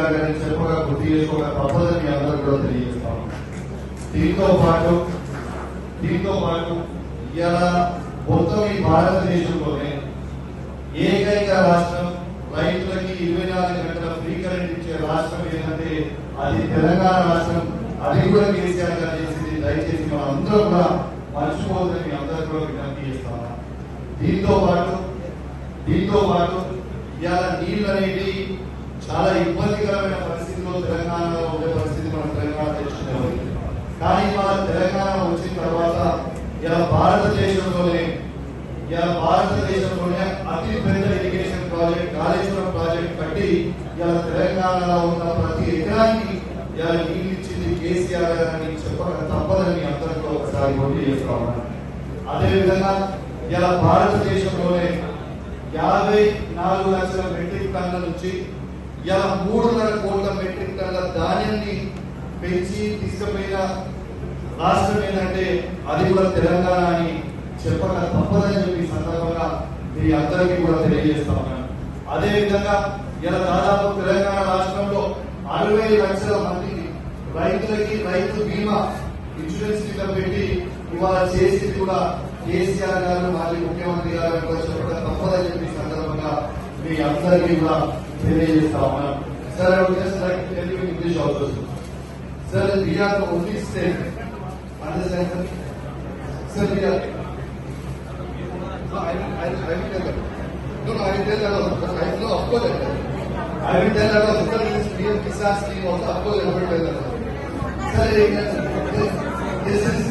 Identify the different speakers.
Speaker 1: కేసీఆర్ గారిని చెప్పగా గుర్తు చేసుకోగల తప్పదని మీ అందరూ కూడా తెలియజేస్తాం దీంతో పాటు దీంతో పాటు ఇలా మొత్తం ఈ భారతదేశంలోనే ఏకైక రాష్ట్రం రైతులకి ఇరవై నాలుగు గంటల ఫ్రీ కరెంట్ ఇచ్చే రాష్ట్రం ఏంటంటే అది తెలంగాణ రాష్ట్రం. అది కూడా కేసీఆర్ గారు చేసింది. దయచేసి మనం అందరూ కూడా మర్చిపోవద్దని మీ అందరూ కూడా విజ్ఞప్తి చేస్తాను దీంతో పాటు దీంతో పాటు ఇవాళ నీళ్ళు అనేది చాలా ఇబ్బందికరమైన పరిస్థితిలో తెలంగాణలో ఉండే పరిస్థితి మనం తెలంగాణ తెచ్చుకున్నాం కానీ మన తెలంగాణ వచ్చిన తర్వాత ఇలా భారతదేశంలోనే ఇలా భారతదేశంలోనే అతి పెద్ద ఇరిగేషన్ ప్రాజెక్ట్ కాళేశ్వరం ప్రాజెక్ట్ కట్టి ఇలా తెలంగాణలో ఉన్న ప్రతి ఎకరానికి ఇలా నీళ్ళు ఇచ్చింది కేసీఆర్ గారని చెప్పక తప్పదని అందరితో ఒకసారి పోటీ చేస్తా అదేవిధంగా ఇలా భారతదేశంలోనే యాభై నాలుగు లక్షల మెట్రిక్ టన్నుల నుంచి ఇలా మూడున్నర కోట్ల మెట్రిక్ టన్ల ధాన్యాన్ని పెంచి తీసుకుపోయిన రాష్ట్రం ఏంటంటే అది కూడా తెలంగాణ అని చెప్పక తప్పదని చెప్పి సందర్భంగా మీ అందరికీ కూడా తెలియజేస్తా ఉన్నాను. అదే విధంగా ఇలా దాదాపు తెలంగాణ రాష్ట్రంలో అరవై లక్షల మందికి రైతులకి రైతు బీమా ఇన్సూరెన్స్ కింద పెట్టి ఇవాళ చేసింది కూడా కేసీఆర్ గారు మాజీ ముఖ్యమంత్రి గారు కూడా చెప్పడం తప్పదని చెప్పి సందర్భంగా మీ అందరికీ కూడా తెలియజేస్తా ఉన్నాను sir English also sir we are the only state understand sir sir we are I will, I will, I will tell them. No, no, I will tell them. also. I know, of course, I will tell them. I will tell them. also. Sir, this PM Kisan scheme also, of course, I will tell them. Sir, this, this is.